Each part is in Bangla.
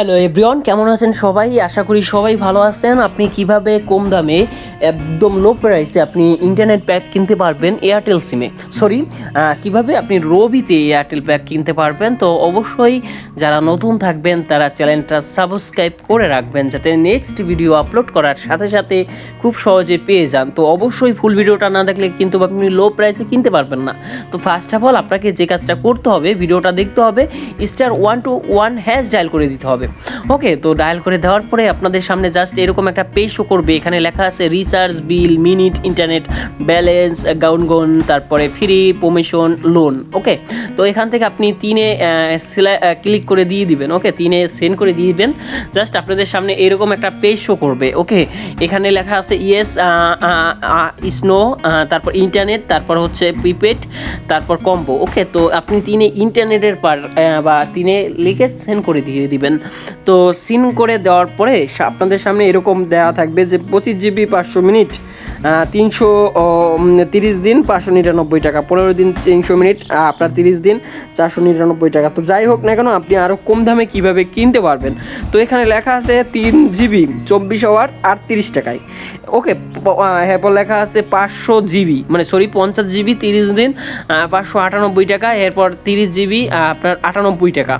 হ্যালো এভরিওয়ান কেমন আছেন সবাই? আশা করি সবাই ভালো আছেন। আপনি কীভাবে কম দামে একদম লো প্রাইসে আপনি ইন্টারনেট প্যাক কিনতে পারবেন? এয়ারটেল সিমে সরি কীভাবে আপনি রবিতে এয়ারটেল প্যাক কিনতে পারবেন? তো অবশ্যই যারা নতুন থাকবেন, তারা চ্যানেলটা সাবস্ক্রাইব করে রাখবেন, যাতে নেক্সট ভিডিও আপলোড করার সাথে সাথে খুব সহজে পেয়ে যান। তো অবশ্যই ফুল ভিডিওটা না দেখলে কিন্তু আপনি লো প্রাইসে কিনতে পারবেন না। তো ফার্স্ট অফ অল আপনাকে যে কাজটা করতে হবে ভিডিওটা দেখতে হবে star one two one hash dial করে দিতে হবে। ওকে, তো ডায়াল করে দেওয়ার পরে আপনাদের সামনে জাস্ট এরকম একটা পেজ শো করবে। এখানে লেখা আছে recharge bill minute internet balance গাউনগন তারপরে ফ্রি প্রমিশন লোন ওকে তো এখান থেকে আপনি তিনে ক্লিক করে দিয়ে দিবেন ওকে তিনে সেন্ড করে দিয়ে দিবেন। জাস্ট আপনাদের সামনে এরকম একটা পেজ শো করবে ওকে এখানে লেখা আছে ইয়েস স্নো তারপর ইন্টারনেট তারপর হচ্ছে প্রিপেড তারপর কম্বো ওকে তো আপনি তিনে ইন্টারনেটের পার বা তিনে লিখে সেন্ড করে দিয়ে দিবেন। তো সিন করে দেওয়ার পরে আপনাদের সামনে এরকম দেওয়া থাকবে যে পঁচিশ জিবি পাঁচশো মিনিট তিনশো তিরিশ দিন পাঁচশো নিরানব্বই টাকা, পনেরো দিন তিনশো মিনিট আপনার তিরিশ দিন চারশো নিরানব্বই টাকা। তো যাই হোক না কেন, আপনি আরও কম দামে কীভাবে কিনতে পারবেন? তো এখানে লেখা আছে তিন জিবি, চব্বিশ আওয়ার আটত্রিশ টাকায়। ওকে এরপর লেখা আছে পাঁচশো জিবি মানে সরি পঞ্চাশ জিবি, তিরিশ দিন পাঁচশো আটানব্বই টাকা, এরপর তিরিশ জিবি আপনার আটানব্বই টাকা।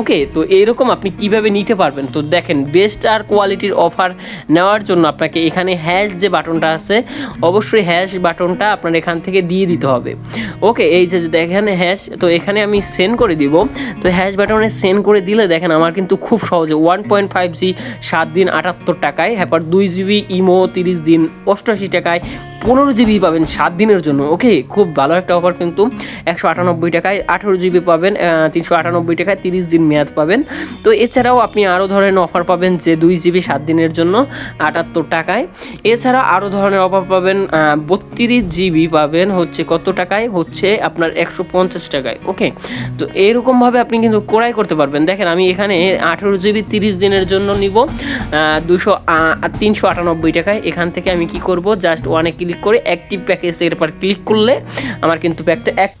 ওকে তো এইরকম আপনি কীভাবে নিতে পারবেন? তো দেখেন বেস্ট আর কোয়ালিটির অফার নেওয়ার জন্য আপনাকে এখানে হ্যাশ যে বাটনটা আছে অবশ্যই হ্যাশ বাটনটা আপনার এখান থেকে দিয়ে দিতে হবে। ওকে এই যে দেখেন হ্যাশ তো এখানে আমি সেন্ড করে দিব। তো হ্যাশ বাটনে সেন্ড করে দিলে দেখেন আমার কিন্তু খুব সহজে ওয়ান পয়েন্ট ফাইভ জি সাত দিন আটাত্তর টাকায় হ্যাপার দুই জিবি ইমো তিরিশ দিন অষ্টআশি টাকায়, পনেরো জিবি পাবেন সাত দিনের জন্য। ওকে খুব ভালো একটা অফার কিন্তু। একশো আটানব্বই টাকায় আঠেরো জিবি পাবেন তিনশো আটানব্বই টাকায় তিরিশ দিন মেয়াদ পাবেন। তো এছাড়াও আপনি আরও ধরনের অফার পাবেন যে দুই জিবি সাত দিনের জন্য আটাত্তর টাকায়। এছাড়া আরও ধরনের অফার পাবেন বত্রিশ জিবি পাবেন হচ্ছে কত টাকায়? হচ্ছে আপনার একশো পঞ্চাশ টাকায় ওকে তো এরকমভাবে আপনি কিন্তু ক্রয় করতে পারবেন। দেখেন, আমি এখানে আঠেরো জিবি তিরিশ দিনের জন্য নিব দুশো তিনশো আটানব্বই টাকায়। এখান থেকে আমি কি করব? জাস্ট ওয়ানে ক্লিক করে অ্যাক্টিভ প্যাকেজ এর পর ক্লিক করলে আমার কিন্তু প্যাকটা এক